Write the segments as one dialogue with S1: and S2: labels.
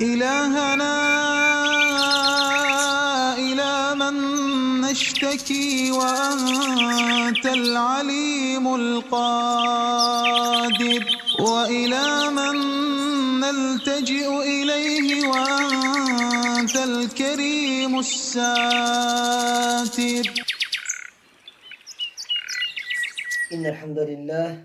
S1: إلهنا إلى من نشتكي وأنت العليم القادر وإلى من نلتجئ إليه وأنت الكريم الساتر.
S2: إن الحمد لله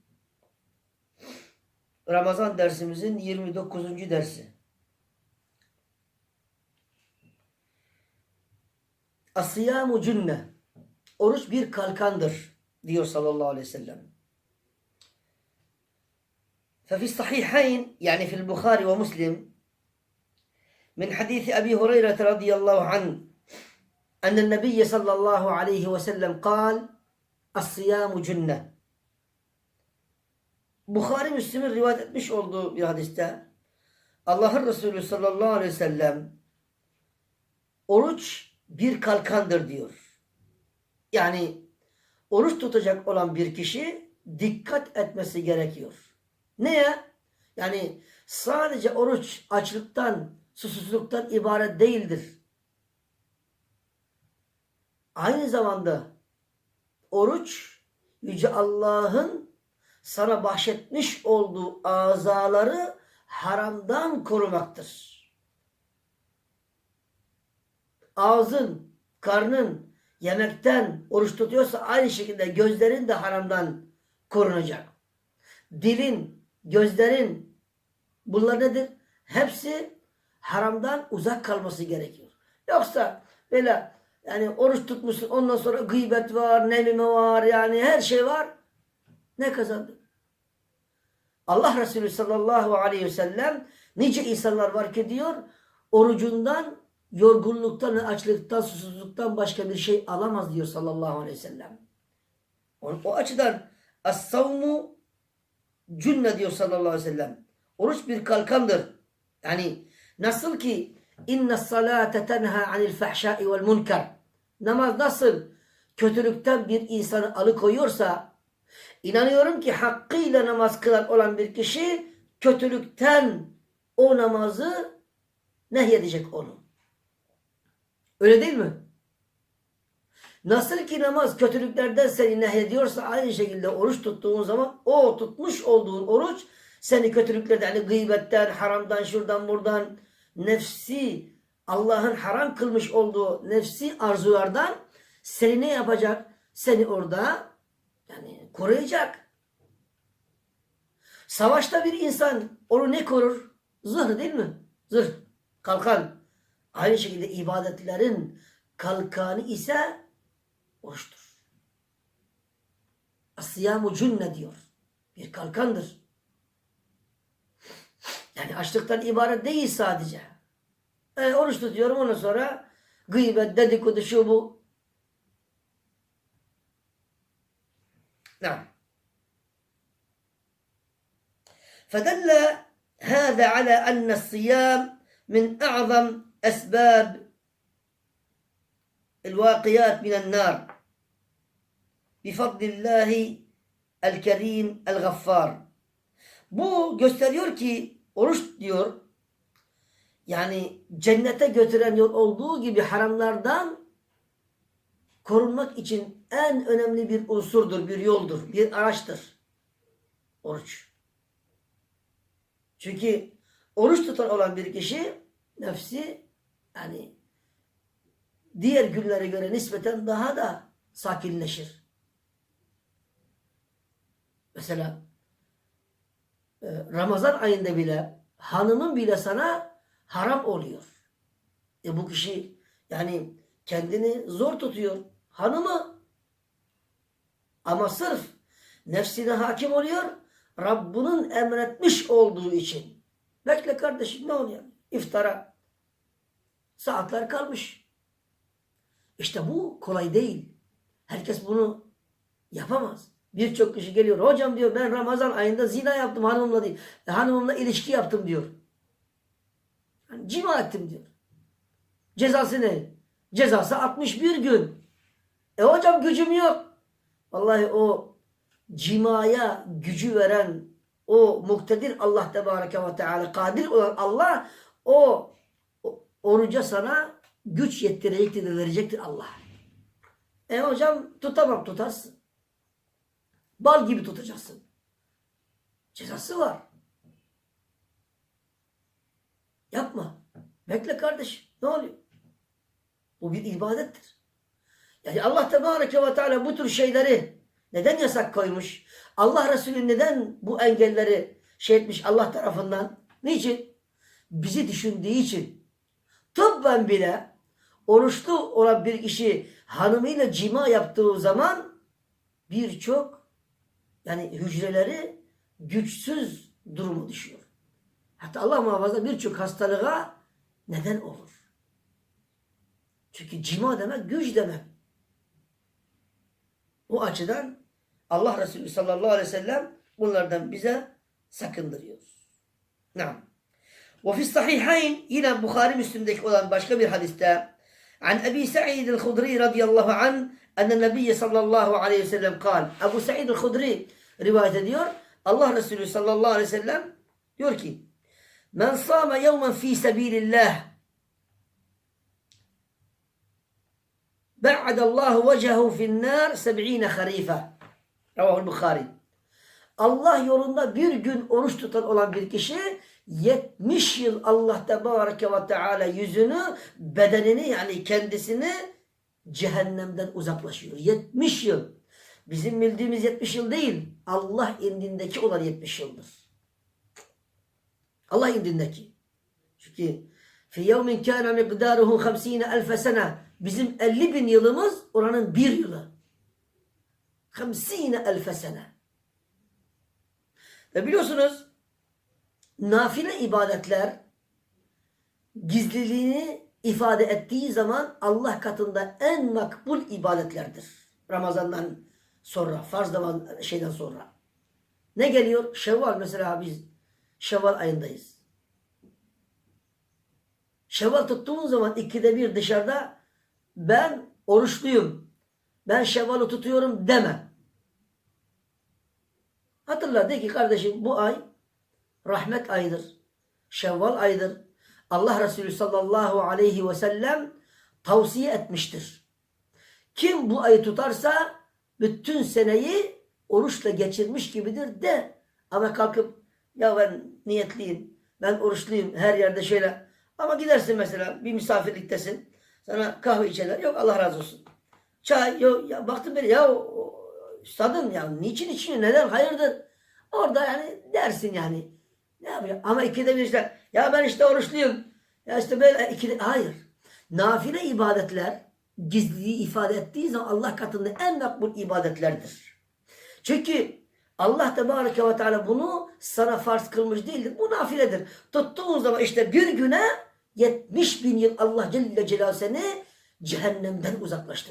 S2: Ramazan dersimizin 29. dersi. Asiyamu cünne. Oruç bir kalkandır diyor sallallahu aleyhi ve sellem. ففي الصحيحين يعني في البخاري ومسلم من حديث أبي هريرة رضي الله عنه أن النبي صلى الله عليه وسلم قال الصيام جنة Bukhari Müslim'in rivayet etmiş olduğu bir hadiste Allah'ın Resulü sallallahu aleyhi ve sellem oruç bir kalkandır diyor. Yani oruç tutacak olan bir kişi dikkat etmesi gerekiyor. Neye? Yani sadece oruç açlıktan, susuzluktan ibaret değildir. Aynı zamanda oruç Yüce Allah'ın sana bahşetmiş olduğu azaları haramdan korumaktır. Ağzın, karnın yemekten oruç tutuyorsa aynı şekilde gözlerin de haramdan korunacak. Dilin, gözlerin bunlar nedir? Hepsi haramdan uzak kalması gerekiyor. Yoksa böyle yani oruç tutmuşsun ondan sonra gıybet var, nemime var yani her şey var. Ne kazandı? Allah Resulü sallallahu aleyhi ve sellem nice insanlar var ki diyor orucundan, yorgunluktan, açlıktan, susuzluktan başka bir şey alamaz diyor sallallahu aleyhi ve sellem. O, o açıdan as-savmu cünne diyor sallallahu aleyhi ve sellem. Oruç bir kalkandır. Yani nasıl ki inna salate tenha anil fahşai vel munkar. Namaz nasıl kötülükten bir insanı alıkoyuyorsa İnanıyorum ki hakkıyla namaz kılan olan bir kişi kötülükten o namazı nehyedecek onu. Öyle değil mi? Nasıl ki namaz kötülüklerden seni nehyediyorsa aynı şekilde oruç tuttuğun zaman o tutmuş olduğun oruç seni kötülüklerden, yani gıybetten, haramdan, şuradan, buradan, nefsi, Allah'ın haram kılmış olduğu nefsi arzulardan seni ne yapacak? Seni orada yani koruyacak. Savaşta bir insan onu ne korur? Zırh değil mi? Zırh, kalkan. Aynı şekilde ibadetlerin kalkanı ise oruçtur. Asiyamu cünne diyor. Bir kalkandır. Yani açlıktan ibaret değil sadece. E, oruç tutuyorum ondan sonra gıybet, dedikodu, şu bu. نعم فدل هذا على أن الصيام من أعظم أسباب الواقيات من النار بفضل الله الكريم الغفار Bu gösteriyor ki oruç diyor yani cennete götüren yol olduğu gibi haramlardan korunmak için en önemli bir unsurdur, bir yoldur, bir araçtır. Oruç. Çünkü oruç tutan olan bir kişi nefsi yani diğer günlere göre nispeten daha da sakinleşir. Mesela e, Ramazan ayında bile hanımın bile sana haram oluyor. E bu kişi yani kendini zor tutuyor. Hanımı ama sırf nefsine hakim oluyor Rabbinin emretmiş olduğu için Bekle kardeşim ne oluyor? İftara saatler kalmış. İşte bu kolay değil. Herkes bunu yapamaz. Birçok kişi geliyor. Hocam diyor ben Ramazan ayında zina yaptım hanımımla değil. E, hanımımla ilişki yaptım diyor. Yani cima ettim diyor. Cezası ne? Cezası 61 gün. E hocam gücüm yok. Vallahi o cimaya gücü veren o muktedir Allah Tebareke ve Teala kadir olan Allah o, oruca sana güç yettirecektir verecektir Allah. E hocam tutamam tutarsın. Bal gibi tutacaksın. Cezası var. Yapma. Bekle kardeş. Ne oluyor? Bu bir ibadettir. Yani Allah Tebareke ve Teala bu tür şeyleri neden yasak koymuş? Allah Resulü neden bu engelleri şey etmiş Allah tarafından? Niçin? Bizi düşündüğü için. Tıbben bile oruçlu olan bir kişi hanımıyla cima yaptığı zaman birçok yani hücreleri güçsüz durumu düşüyor. Hatta Allah muhafaza birçok hastalığa neden olur. Çünkü cima demek güç demek. Bu açıdan Allah Resulü sallallahu aleyhi ve sellem bunlardan bize sakındırıyor. Naam. Ve fi sahihayn yine Bukhari Müslim'deki olan başka bir hadiste an Ebi Sa'id el-Hudri radıyallahu an enne Nebiye sallallahu aleyhi ve sellem kal. Ebu Sa'id el-Hudri rivayet ediyor. Allah Resulü sallallahu aleyhi ve sellem diyor ki Men sâme yevmen fî sebîlillah Ba'adallahu vechehu finnâr seb'ine harife. Ravahul Bukhari. Allah yolunda bir gün oruç tutan olan bir kişi 70 yıl Allah Tebareke ve Teala yüzünü, bedenini yani kendisini cehennemden uzaklaşıyor. 70 yıl. Bizim bildiğimiz 70 yıl değil. Allah indindeki olan 70 yıldır. Allah indindeki. Çünkü fi yevmin kana miqdaruhu 50 elfe sene. Bizim 50 bin yılımız oranın bir yılı. 50 elfe sene. Ve biliyorsunuz nafile ibadetler gizliliğini ifade ettiği zaman Allah katında en makbul ibadetlerdir. Ramazandan sonra, farz zaman şeyden sonra. Ne geliyor? Şevval mesela biz Şevval ayındayız. Şevval tuttuğun zaman ikide bir dışarıda ben oruçluyum. Ben Şevval'ı tutuyorum deme. Hatırla de ki kardeşim bu ay rahmet ayıdır. Şevval ayıdır. Allah Resulü sallallahu aleyhi ve sellem tavsiye etmiştir. Kim bu ayı tutarsa bütün seneyi oruçla geçirmiş gibidir de ama kalkıp ya ben niyetliyim, ben oruçluyum her yerde şöyle ama gidersin mesela bir misafirliktesin sana kahve içerler yok Allah razı olsun. Çay yok ya baktım böyle ya üstadım ya niçin içiyor neden hayırdır orada yani dersin yani ne yapıyor ama ikide bir işte ya ben işte oruçluyum ya işte böyle ikide hayır nafile ibadetler gizliliği ifade ettiği zaman Allah katında en makbul ibadetlerdir. Çünkü Allah Tebareke ve Teala bunu sana farz kılmış değildir. Bu nafiledir. Tuttuğun zaman işte bir güne 70 bin yıl Allah Celle Celaluhu seni cehennemden uzaklaştırıyor.